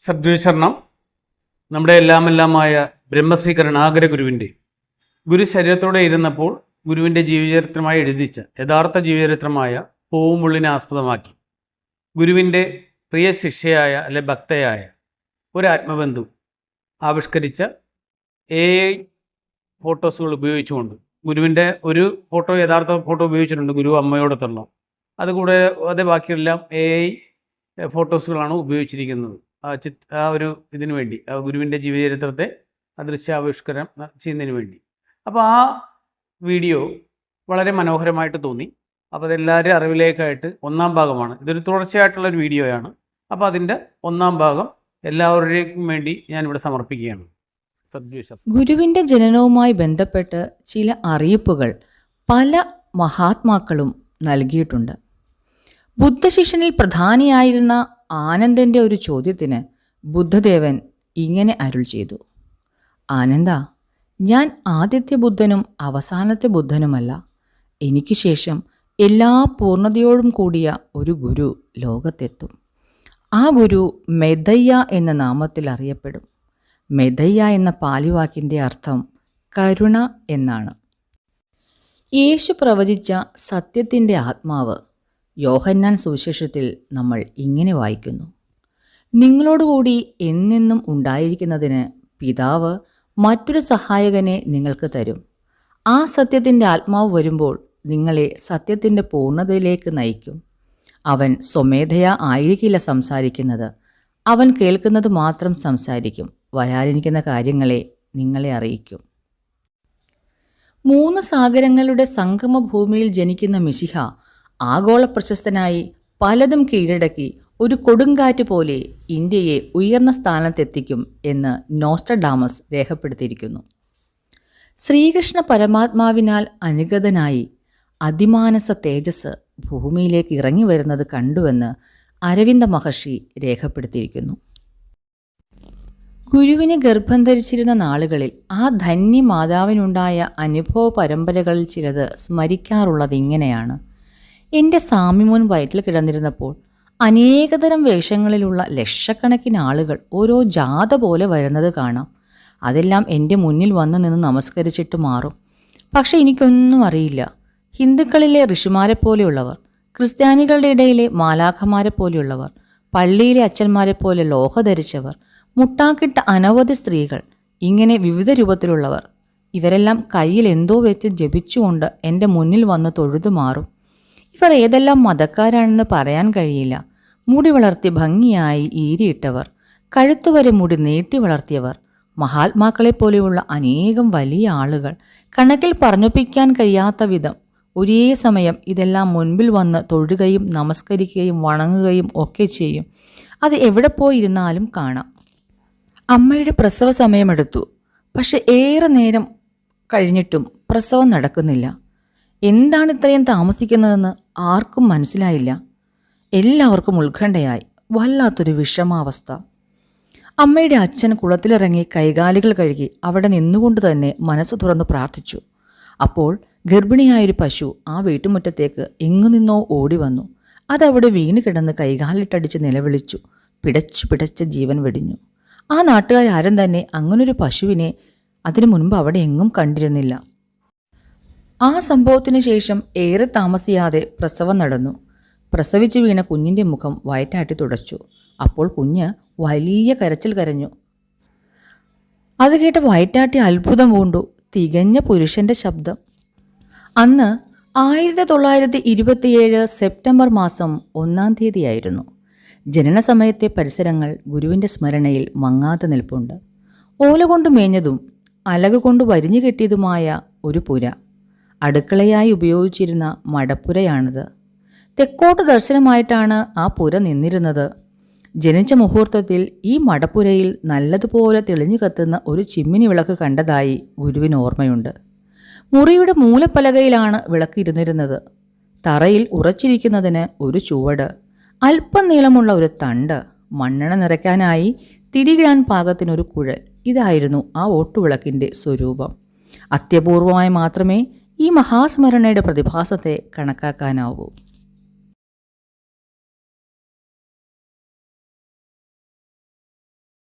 സദ്വിശരണം നമ്മുടെ എല്ലാമെല്ലാമായ ബ്രഹ്മശ്രീ കരുണാകര ഗുരുവിന്റെ ഗുരു ശരീരത്തോടെ ഇരുന്നപ്പോൾ ഗുരുവിന്റെ ജീവചരിത്രമായി എഴുതിച്ച യഥാർത്ഥ ജീവചരിത്രമായ പൂവുമുള്ളിനെ ആസ്പദമാക്കി. ഗുരുവിന്റെ പ്രിയ ശിഷ്യയായ അല്ലെ ഭക്തയായ ഒരു ആത്മബന്ധു ആവിഷ്കരിച്ച എ ഐ ഫോട്ടോസുകൾ ഉപയോഗിച്ചുകൊണ്ട് ഗുരുവിന്റെ ഒരു ഫോട്ടോ യഥാർത്ഥ ഫോട്ടോ ഉപയോഗിച്ചിട്ടുണ്ട് ഗുരു അമ്മയോടൊത്തുള്ള അതുകൂടെ അതേ ബാക്കിയെല്ലാം എ ഐ ഫോട്ടോസുകളാണ് ഉപയോഗിച്ചിരിക്കുന്നത്. ചിത് ആ ഒരു ഇതിനു വേണ്ടി ആ ഗുരുവിന്റെ ജീവചരിത്രത്തെ ആ ദൃശ്യാവിഷ്കരണം ചെയ്യുന്നതിന് വേണ്ടി. അപ്പോൾ ആ വീഡിയോ വളരെ മനോഹരമായിട്ട് തോന്നി. അപ്പോൾ അതെല്ലാവരും അറിവിലേക്കായിട്ട് ഒന്നാം ഭാഗമാണ്. ഇതൊരു തുടർച്ചയായിട്ടുള്ളൊരു വീഡിയോയാണ്. അപ്പോൾ അതിന്റെ ഒന്നാം ഭാഗം എല്ലാവരുടെയും വേണ്ടി ഞാൻ ഇവിടെ സമർപ്പിക്കുകയാണ് ഗുരുവിന്റെ ജനനവുമായി ബന്ധപ്പെട്ട് ചില അറിയിപ്പുകൾ പല മഹാത്മാക്കളും നൽകിയിട്ടുണ്ട്. ബുദ്ധശിഷ്യനിൽ പ്രധാനിയായിരുന്ന ആനന്ദന്റെ ഒരു ചോദ്യത്തിന് ബുദ്ധദേവൻ ഇങ്ങനെ അരുൾ ചെയ്തു. ആനന്ദ ഞാൻ ആദ്യത്തെ ബുദ്ധനും അവസാനത്തെ ബുദ്ധനുമല്ല. എനിക്ക് ശേഷം എല്ലാ പൂർണതയോടും കൂടിയ ഒരു ഗുരു ലോകത്തെത്തും. ആ ഗുരു മെതയ്യ എന്ന നാമത്തിൽ അറിയപ്പെടും. മെതയ്യ എന്ന പാലിവാക്കിന്റെ അർത്ഥം കരുണ എന്നാണ്. യേശു പ്രവചിച്ച സത്യത്തിന്റെ ആത്മാവ് യോഹന്നാൻ സുവിശേഷത്തിൽ നമ്മൾ ഇങ്ങനെ വായിക്കുന്നു. നിങ്ങളോടുകൂടി എന്നെന്നും ഉണ്ടായിരിക്കുന്നതിന് പിതാവ് മറ്റൊരു സഹായകനെ നിങ്ങൾക്ക് തരും. ആ സത്യത്തിന്റെ ആത്മാവ് വരുമ്പോൾ നിങ്ങളെ സത്യത്തിന്റെ പൂർണതയിലേക്ക് നയിക്കും. അവൻ സ്വമേധയാ ആയിരിക്കില്ല സംസാരിക്കുന്നത്. അവൻ കേൾക്കുന്നത് മാത്രം സംസാരിക്കും. വരാനിരിക്കുന്ന കാര്യങ്ങളെ നിങ്ങളെ അറിയിക്കും. മൂന്ന് സാഗരങ്ങളുടെ സംഗമഭൂമിയിൽ ജനിക്കുന്ന മിശിഹ ആഗോള പ്രശസ്തനായി പലതും കീഴടക്കി ഒരു കൊടുങ്കാറ്റ് പോലെ ഇന്ത്യയെ ഉയർന്ന സ്ഥാനത്തെത്തിക്കും എന്ന് നോസ്റ്റഡാമസ് രേഖപ്പെടുത്തിയിരിക്കുന്നു. ശ്രീകൃഷ്ണ പരമാത്മാവിനാൽ അനുഗതനായി അതിമാനസ തേജസ് ഭൂമിയിലേക്ക് ഇറങ്ങി വരുന്നത് കണ്ടുവെന്ന് അരവിന്ദ മഹർഷി രേഖപ്പെടുത്തിയിരിക്കുന്നു. ഗുരുവിനെ ഗർഭം ധരിച്ചിരുന്ന നാളുകളിൽ ആ ധന്യ മാതാവിനുണ്ടായ അനുഭവ പരമ്പരകളിൽ ചിലത് സ്മരിക്കാറുള്ളത് ഇങ്ങനെയാണ്. എന്റെ സാമിമോൻ വയറ്റിൽ കിടന്നിരുന്നപ്പോൾ അനേകതരം വേഷങ്ങളിലുള്ള ലക്ഷക്കണക്കിന് ആളുകൾ ഓരോ ജാത പോലെ വരുന്നത് കാണാം. അതെല്ലാം എന്റെ മുന്നിൽ വന്ന് നിന്ന് നമസ്കരിച്ചിട്ട് മാറും. പക്ഷെ എനിക്കൊന്നും അറിയില്ല. ഹിന്ദുക്കളിലെ ഋഷിമാരെ പോലെയുള്ളവർ ക്രിസ്ത്യാനികളുടെ ഇടയിലെ മാലാഖമാരെ പോലെയുള്ളവർ പള്ളിയിലെ അച്ഛന്മാരെ പോലെ ലോഹ ധരിച്ചവർ മുട്ടാക്കിട്ട അനവധി സ്ത്രീകൾ ഇങ്ങനെ വിവിധ രൂപത്തിലുള്ളവർ ഇവരെല്ലാം കയ്യിൽ എന്തോ വെച്ച് ജപിച്ചുകൊണ്ട് എന്റെ മുന്നിൽ വന്ന് തൊഴുതു മാറും. ഇവർ ഏതെല്ലാം മതക്കാരാണെന്ന് പറയാൻ കഴിയില്ല. മുടി വളർത്തി ഭംഗിയായി ഈരിയിട്ടവർ കഴുത്തുവരെ മുടി നീട്ടി വളർത്തിയവർ മഹാത്മാക്കളെ പോലെയുള്ള അനേകം വലിയ ആളുകൾ. കണക്കിൽ പറഞ്ഞൊപ്പിക്കാൻ കഴിയാത്ത വിധം ഒരേ സമയം ഇതെല്ലാം മുൻപിൽ വന്ന് തൊഴുകയും നമസ്കരിക്കുകയും വണങ്ങുകയും ഒക്കെ ചെയ്യും. അത് എവിടെ പോയിരുന്നാലും കാണാം. അമ്മയുടെ പ്രസവ സമയമെടുത്തു പക്ഷെ ഏറെ നേരം കഴിഞ്ഞിട്ടും പ്രസവം നടക്കുന്നില്ല. എന്താണ് ഇത്രയും താമസിക്കുന്നതെന്ന് ആർക്കും മനസ്സിലായില്ല. എല്ലാവർക്കും ഉത്കണ്ഠയായി. വല്ലാത്തൊരു വിഷമാവസ്ഥ. അമ്മയുടെ അച്ഛൻ കുളത്തിലിറങ്ങി കൈകാലുകൾ കഴുകി അവിടെ നിന്നുകൊണ്ട് തന്നെ മനസ്സ് തുറന്ന് പ്രാർത്ഥിച്ചു. അപ്പോൾ ഗർഭിണിയായൊരു പശു ആ വീട്ടുമുറ്റത്തേക്ക് എങ്ങു നിന്നോ ഓടി വന്നു. അതവിടെ വീണ് കിടന്ന് കൈകാലിട്ടടിച്ച് നിലവിളിച്ചു. പിടച്ചു പിടച്ച ജീവൻ വെടിഞ്ഞു. ആ നാട്ടുകാരാരും തന്നെ അങ്ങനൊരു പശുവിനെ അതിനു മുൻപ് അവിടെ എങ്ങും കണ്ടിരുന്നില്ല. ആ സംഭവത്തിന് ശേഷം ഏറെ താമസിയാതെ പ്രസവം നടന്നു. പ്രസവിച്ചു വീണ കുഞ്ഞിന്റെ മുഖം വയറ്റാട്ടി തുടച്ചു. അപ്പോൾ കുഞ്ഞ് വലിയ കരച്ചിൽ കരഞ്ഞു. അത് കേട്ട വയറ്റാട്ടി അത്ഭുതം പൂണ്ടു. തികഞ്ഞ പുരുഷന്റെ ശബ്ദം. അന്ന് ആയിരത്തി തൊള്ളായിരത്തി ഇരുപത്തിയേഴ് സെപ്റ്റംബർ മാസം ഒന്നാം തീയതിയായിരുന്നു. ജനന സമയത്തെ പരിസരങ്ങൾ ഗുരുവിന്റെ സ്മരണയിൽ മങ്ങാത്ത നിൽപ്പുണ്ട്. ഓല കൊണ്ട് മേഞ്ഞതും അലക കൊണ്ട് വരിഞ്ഞു കെട്ടിയതുമായ ഒരു പുര. അടുക്കളയായി ഉപയോഗിച്ചിരുന്ന മടപ്പുരയാണിത്. തെക്കോട്ട് ദർശനമായിട്ടാണ് ആ പുര നിന്നിരുന്നത്. ജനിച്ച മുഹൂർത്തത്തിൽ ഈ മടപ്പുരയിൽ നല്ലതുപോലെ തെളിഞ്ഞു കത്തുന്ന ഒരു ചിമ്മിനി വിളക്ക് കണ്ടതായി ഗുരുവിന് ഓർമ്മയുണ്ട്. മുറിയുടെ മൂലപ്പലകയിലാണ് വിളക്ക് ഇരുന്നിരുന്നത്. തറയിൽ ഉറച്ചിരിക്കുന്നതിന് ഒരു ചുവട് അല്പം നീളമുള്ള ഒരു തണ്ട് മണ്ണെണ്ണ നിറയ്ക്കാനായി തിരികിടാൻ പാകത്തിനൊരു കുഴൽ. ഇതായിരുന്നു ആ ഓട്ടുവിളക്കിന്റെ സ്വരൂപം. അത്യപൂർവമായി മാത്രമേ ഈ മഹാസ്മരണയുടെ പ്രതിഭാസത്തെ കണക്കാക്കാനാവൂ.